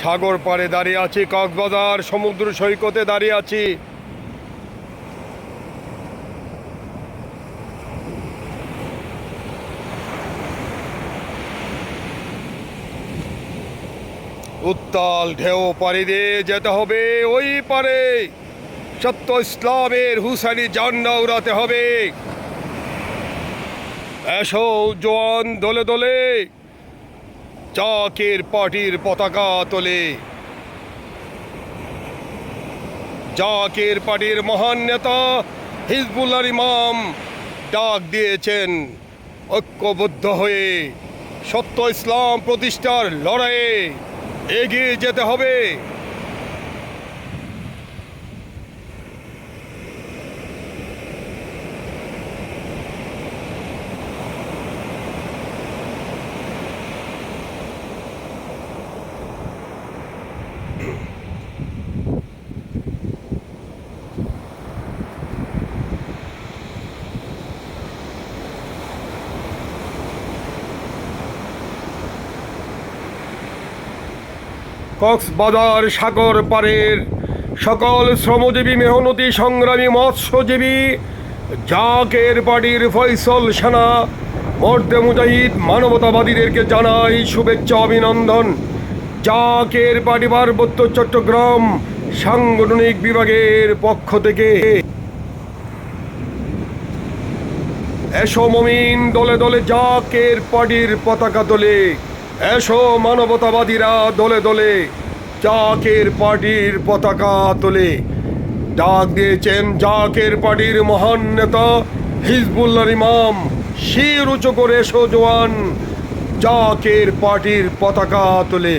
সাগর পাড়ে দাঁড়িয়ে আছি, কক্সবাজার সমুদ্র সৈকতে দাঁড়িয়ে আছি। উত্তাল ঢেউ পাড়ি দিয়ে যেতে হবে ওই পারে সত্য ইসলামের হুসানি জান্ডা উড়াতে হবে। এসো জোয়ান দোলে দোলে। চাকের পার্টির পতাকা তোলে। জাকের পার্টির মহান নেতা হিজবুল্লার ইমাম ডাক দিয়েছেন ঐক্যবদ্ধ হয়ে সত্য ইসলাম প্রতিষ্ঠার লড়াইয়ে এগিয়ে যেতে হবে। কক্সবাজার সাগর পাড়ের সকল শ্রমজীবী, মেহনতি, সংগ্রামী, মৎস্যজীবী, জাকের পার্টির ফয়সল সেনা, মর্দে মুজাহিদ, মানবতাবাদীদেরকে জানাই শুভেচ্ছা, অভিনন্দন। জাকের পার্টি পার্বত্য চট্টগ্রাম সাংগঠনিক বিভাগের পক্ষ থেকে। এসো মমিন, দলে দলে জাকের পার্টির পতাকা তোলে। এসো মানবতাবাদীরা দলে দলে চাকের পার্টির পতাকা তোলে। ডাক দিয়েছেন জাকের পার্টির মহান নেতা হিজবুল্লার ইমাম। শির উঁচু করে এসো জোয়ান জাকের পার্টির পতাকা তোলে।